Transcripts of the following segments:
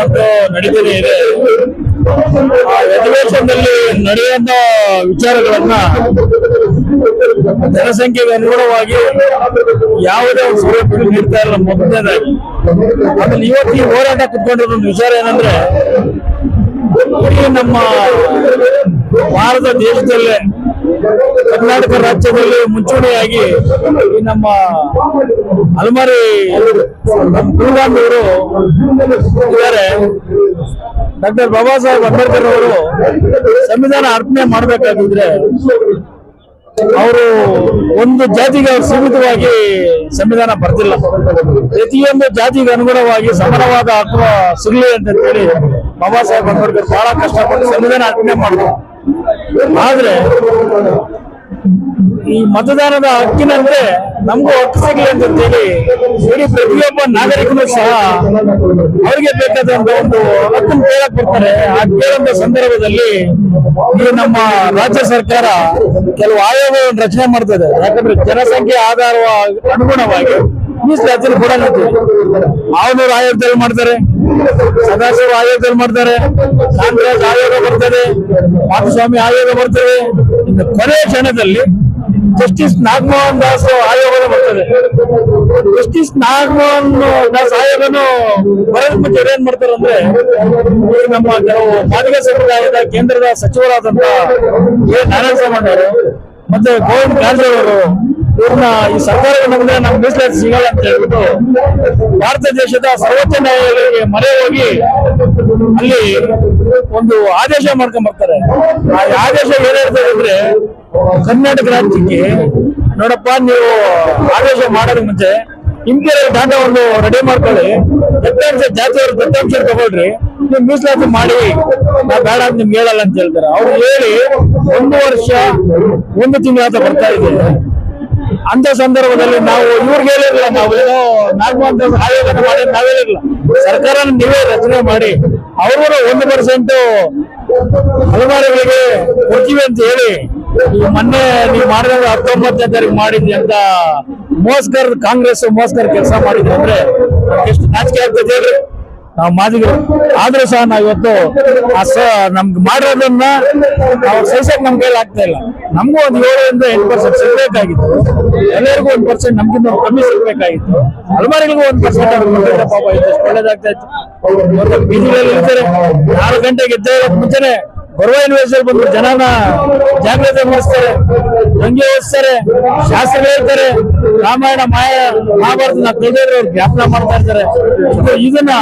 ಅನ್ನೋದು ನಡೀತಾನೆ ಇದೆ. ಅಧಿವೇಶನದಲ್ಲಿ ನಡೆಯುವಂತ ವಿಚಾರಗಳನ್ನ ಜನಸಂಖ್ಯೆಗೆ ಅನುಗುಣವಾಗಿ ಯಾವುದೇ ಒಂದು ಸೌಲಭ್ಯ ನೀಡ್ತಾ ಇಲ್ಲ, ಮೊದಲನೇದಾಗಿ. ಆಮೇಲೆ ಇವತ್ತು ಈ ಹೋರಾಟ ಕುತ್ಕೊಂಡಿರೋ ಒಂದು ವಿಚಾರ ಏನಂದ್ರೆ ನಮ್ಮ ಭಾರತ ದೇಶದಲ್ಲೇ ಕರ್ನಾಟಕ ರಾಜ್ಯದಲ್ಲಿ ಮುಂಚೂಣಿಯಾಗಿ ಈ ನಮ್ಮ ಅಲ್ಮಾರಿ ನಮ್ಮ ಗುರುಗಾಂಧಿ ಅವರು ಇದ್ದಾರೆ. ಡಾಕ್ಟರ್ ಬಾಬಾ ಸಾಹೇಬ್ ಅಂಬೇಡ್ಕರ್ ಅವರು ಸಂವಿಧಾನ ಅರ್ಪಣೆ ಮಾಡಬೇಕಾಗಿದ್ರೆ ಅವರು ಒಂದು ಜಾತಿಗೆ ಅವ್ರು ಸೀಮಿತವಾಗಿ ಸಂವಿಧಾನ ಬರ್ತಿಲ್ಲ ಪ್ರತಿಯೊಂದು ಜಾತಿಗೆ ಅನುಗುಣವಾಗಿ ಸಮಾನವಾದ ಹಕ್ಕು ಸಿಗಲಿ ಅಂತ ಹೇಳಿ ಬಾಬಾ ಸಾಹೇಬ್ ಅಂಬೇಡ್ಕರ್ ಬಹಳ ಕಷ್ಟಪಟ್ಟು ಸಂವಿಧಾನ ಅರ್ಪಣೆ ಮಾಡಿದ್ರು. ಆದ್ರೆ ಈ ಮತದಾನದ ಹಕ್ಕಿನಂತೆ ನಮಗೂ ಹಕ್ಕು ಸಿಗಲಿ ಅಂತ ಹೇಳಿ ಇಡೀ ಪ್ರತಿಯೊಬ್ಬ ನಾಗರಿಕನು ಸಹ ಅವರಿಗೆ ಬೇಕಾದಂತ ಒಂದು ಹಕ್ಕನ್ನು ಕೇಳಕ್ ಬರ್ತಾರೆ. ಆ ಕೇಳಂತ ಸಂದರ್ಭದಲ್ಲಿ ಈ ನಮ್ಮ ರಾಜ್ಯ ಸರ್ಕಾರ ಕೆಲವು ಆಯೋಗವನ್ನು ರಚನೆ ಮಾಡ್ತದೆ. ಯಾಕಂದ್ರೆ ಜನಸಂಖ್ಯೆ ಆಧಾರ ಅನುಗುಣವಾಗಿ ಮೀಸಲಾತಿಯನ್ನು ಕೂಡ ಆಯೋಗದಲ್ಲಿ ಮಾಡ್ತಾರೆ. ಸದಾಶಿವ ಆಯೋಗದಲ್ಲಿ ಮಾಡ್ತಾರೆ. ಕಾಂಗ್ರೆಸ್ ಆಯೋಗ ಬರ್ತದೆ. ಮಾಧುಸ್ವಾಮಿ ಆಯೋಗ ಬರ್ತದೆ. ಇನ್ನು ಕೊನೆಯ ಕ್ಷಣದಲ್ಲಿ ಜಸ್ಟಿಸ್ ನಾಗಮೋಹನ್ ದಾಸ್ ಆಯೋಗ ಬರ್ತದೆ. ಜಸ್ಟಿಸ್ ನಾಗಮೋಹನ್ ದಾಸ್ ಆಯೋಗನು ಬರೋದ್ ಮುಂಚೆ ಏನ್ ಮಾಡ್ತಾರೆ ಅಂದ್ರೆ ನಮ್ಮ ಕೆಲವು ಮಾದಿಗ ಸಮುದಾಯದ ಕೇಂದ್ರದ ಸಚಿವರಾದಂತ ಎ ನಾರಾಯಣಸ್ವಾಮಿ ಅವರು, ಮತ್ತೆ ಗೋವಿಂದ ಕಾರಜೋಳ್ ಅವರು ಇವ್ರನ್ನ ಈ ಸರ್ಕಾರದ ಮುಂದೆ ನಮ್ಗೆ ಮೀಸಲಾತಿ ಸಿಗಲ್ಲ ಅಂತ ಹೇಳ್ಬಿಟ್ಟು ಭಾರತ ದೇಶದ ಸರ್ವೋಚ್ಚ ನ್ಯಾಯಾಲಯಕ್ಕೆ ಮರೆ ಹೋಗಿ ಅಲ್ಲಿ ಒಂದು ಆದೇಶ ಮಾಡ್ಕೊಂಡ್ ಬರ್ತಾರೆ. ಆ ಆದೇಶ ಏನ್ ಹೇಳ್ತಾರೆ ಅಂದ್ರೆ ಕರ್ನಾಟಕ ರಾಜ್ಯಕ್ಕೆ ನೋಡಪ್ಪ, ನೀವು ಆದೇಶ ಮಾಡೋದ್ ಮುಂಚೆ ಇಂಪೀರಿಯಲ್ ಡಾಟಾ ಒಂದು ರೆಡಿ ಮಾಡ್ಕೊಳ್ಳಿ. ದತ್ತಾಂಶ ಜಾತಿಯವರು ದತ್ತಾಂಶ ತಗೊಳ್ರಿ. ನೀವು ಮೀಸಲಾತಿ ಮಾಡಿ, ನಾ ಬೇಡ ಅಂತ ನಿಮ್ಗೆ ಹೇಳಲ್ಲ ಅಂತ ಹೇಳ್ತಾರೆ. ಅವ್ರು ಹೇಳಿ ಒಂದು ವರ್ಷ, ಒಂದು ತಿಂಗಳ ಬರ್ತಾ ಇದೆ. ಅಂತ ಸಂದರ್ಭದಲ್ಲಿ ನಾವು ಇವ್ರಿಗೆ ಹೇಳಿರಲಿಲ್ಲ ನಾವು ನಾಲ್ಕು ಆಯೋಗ ಮಾಡಿ ನಾವ್ ಸರ್ಕಾರ ನೀವೇ ರಚನೆ ಮಾಡಿ ಅವರು ಒಂದು ಪರ್ಸೆಂಟ್ ಅಲಮಾರಿಗಳಿಗೆ ಕೊಡ್ತೀವಿ ಅಂತ ಹೇಳಿ ಮೊನ್ನೆ ನೀವು ಮಾಡಿದ ಹತ್ತೊಂಬತ್ತನೇ ತಾರೀಕು ಮಾಡಿದ್ವಿ ಅಂತ ಮೋಸ್ಕರ್ ಕಾಂಗ್ರೆಸ್ ಮೋಸ್ಕರ್ ಕೆಲಸ ಮಾಡಿದ್ರು ಅಂದ್ರೆ ಎಷ್ಟು ನಾಚಿಕೆ ಆಗ್ತದೆ ಹೇಳ್ರಿ ನಾವು ಮಾದಿಗರು ಆದ್ರೂ ಸಹ ನಾವು ಇವತ್ತು ನಮ್ಗೆ ಮಾಡಿರೋದನ್ನ ನಾವು ಸಹಿಸಕ್ ನಮ್ ಕೈಲಿ ಆಗ್ತಾ ಇಲ್ಲ. ನಮಗೂ ಒಂದು ಏಳರಿಂದ ಎಂಟು ಪರ್ಸೆಂಟ್ ಸಿಗ್ಬೇಕಾಗಿತ್ತು. ಎಲ್ಲರಿಗೂ ಒಂದು ಪರ್ಸೆಂಟ್ ನಮ್ಗಿಂತ ಕಮ್ಮಿ ಸಿಗ್ಬೇಕಾಗಿತ್ತು. ಅಲ್ಮಾರಿಗಳಿಗೂ ಒಂದು ಪರ್ಸೆಂಟ್ ಪಾಪ ಇದು ಒಳ್ಳೇದಾಗ್ತಾ ಇತ್ತು. ಬೀದಿಗಳಲ್ಲಿ ಇರ್ತಾರೆ. ನಾಲ್ಕು ಗಂಟೆಗೆ ಎದ್ದ ಮುಂಚೆನೆ ಬರುವ ಯೂನಿವರ್ಸಿಟಿ ಬಂದು ಜನನ ಜಾಗ್ರತೆ ಮೂಡಿಸ್ತಾರೆ. ಹಂಗೆ ಓದಿಸ್ತಾರೆ. ಶಾಸ್ತ್ರ ಹೇಳ್ತಾರೆ ರಾಮಾಯಣ, ಮಾಯ ಮಹಾಭಾರತ ಕಲಿದ್ರೆ ಅವ್ರು ಜ್ಞಾಪನ ಮಾಡ್ತಾ ಇರ್ತಾರೆ. ಇದು ಇದನ್ನ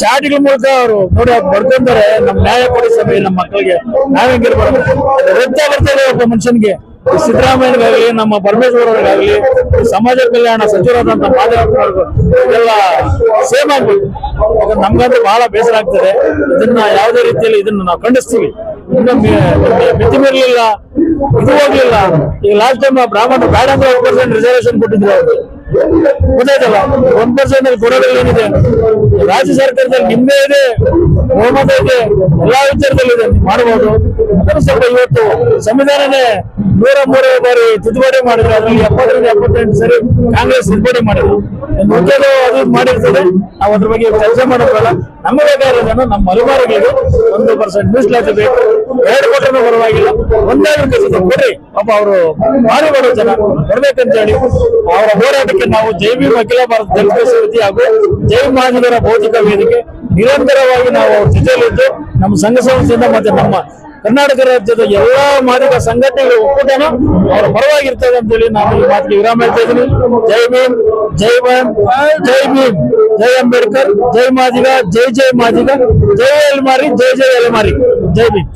ಚಾಟಿಗಳ ಮೂಲಕ ಅವರು ನೋಡಿ ಅವ್ರು ನಮ್ ನ್ಯಾಯ ಸಭೆ ನಮ್ಮ ಮಕ್ಕಳಿಗೆ ನಾವ್ ಹೆಂಗಿರ್ಬಾರ್ದು ರಕ್ತ ಬರ್ತದೆ ಒಬ್ಬ ಮನುಷ್ಯನ್ಗೆ. ಸಿದ್ದರಾಮಯ್ಯಗಾಗ್ಲಿ ನಮ್ಮ ಪರಮೇಶ್ವರ್ ಅವ್ರಿಗಾಗ್ಲಿ ಸಮಾಜ ಕಲ್ಯಾಣ ಸಚಿವರಾದಂತ ಮಾದೇವ ಇದೆಲ್ಲ ಸೇಮ್ ಆಗ್ಬೇಕು. ನಮ್ಗಂತೂ ಬಹಳ ಬೇಸರ ಆಗ್ತದೆ. ಇದನ್ನ ಯಾವುದೇ ರೀತಿಯಲ್ಲಿ ಇದನ್ನ ನಾವು ಖಂಡಿಸ್ತೀವಿ. ಮಿತಿ ಮೀರಲಿಲ್ಲ, ಇದು ಹೋಗ್ಲಿಲ್ಲ. ಈಗ ಲಾಸ್ಟ್ ಟೈಮ್ ಬ್ರಾಹ್ಮಣ ಬೇಡ ಅಂದ್ರೆ ರಿಸರ್ವೇಶನ್ ಕೊಟ್ಟಿದ್ರು ಅವರು. ಗೊತ್ತಾಯ್ತಲ್ಲ ಒಂದ್ ಪರ್ಸೆಂಟ್ ಕೊಡೋದ್ರಲ್ಲಿ ಏನಿದೆ? ರಾಜ್ಯ ಸರ್ಕಾರದಲ್ಲಿ ನಿಮ್ಮದೇ ಇದೆ, ಬಹುಮತ ಇದೆ, ಎಲ್ಲಾ ವಿಚಾರದಲ್ಲಿ ಇದೆ. ಮಾಡಬಹುದು. ಸ್ವಲ್ಪ ಇವತ್ತು ಸಂವಿಧಾನನೇ ನೂರ ಮೂರೇ ಬಾರಿ ತಿದ್ದುಪಡಿ ಮಾಡಿದ್ರೆ, ಅದರಲ್ಲಿ ಎಪ್ಪತ್ತರಿಂದ ಎಪ್ಪತ್ತೆಂಟು ಸರಿ ಕಾಂಗ್ರೆಸ್ ತಿದ್ದುಪಡಿ ಮಾಡಿದ್ರು. ಉದ್ಯೋಗ ಅದು ಮಾಡಿರ್ತದೆ. ನಾವು ಅದ್ರ ಬಗ್ಗೆ ಕೆಲಸ ಮಾಡೋದಲ್ಲ ನಮಗೆ ಬೇಕಾಗಿರೋದನ್ನು ನಮ್ಮ ಅಲಮಾರಿಗಳಿಗೆ ಒಂದು ಪರ್ಸೆಂಟ್ ಮೀಸಲಾತಿ ಬೇಕು. ಎರಡು ಕೋಟಿನೂ ಪರವಾಗಿಲ್ಲ. ಒಂದೇ ಕೆಲಸ ಕೊಡ್ರಿ. ಪಾಪ ಅವರು ಭಾರಿ ಬರೋ ಜನ. ಬರ್ಬೇಕಂತ ಹೇಳಿ ಅವರ ಹೋರಾಟಕ್ಕೆ ನಾವು ಜೈ ಭೀಮ್, ಅಖಿಲ ಭಾರತ ದಲಿತ ಸಮಿತಿ ಹಾಗೂ ಜೈ ಮಹಾಜನರ ಭೌತಿಕ ವೇದಿಕೆ ನಿರಂತರವಾಗಿ ನಾವು ಜೊತೆಯಲ್ಲಿದ್ದು, ನಮ್ಮ ಸಂಘ ಸಂಸ್ಥೆಯಿಂದ ಮತ್ತೆ ನಮ್ಮ ಕರ್ನಾಟಕ ರಾಜ್ಯದ ಎಲ್ಲಾ ಮಾದಿಗ ಸಂಘಟನೆಗಳ ಒಕ್ಕೂಟನ ಅವರ ಪರವಾಗಿರ್ತದೆ ಅಂತ ಹೇಳಿ ನಾನು ಈ ಮಾತಿಗೆ ವಿರಾಮ ಹೇಳ್ತಾ ಇದ್ದೀನಿ. ಜೈ ಭೀಮ್ ಜೈ ಭೀಮ್ ಜೈ ಭೀಮ್. ಜೈ ಅಂಬೇಡ್ಕರ್, ಜೈ ಮಾದಿಗ, ಜೈ ಜೈ ಮಾದಿಗ. ಜೈ ಎಲ್ಮಾರಿ ಜೈ ಜೈ ಎಲ್ಮಾರಿ ಜೈ ಭೀಮ್.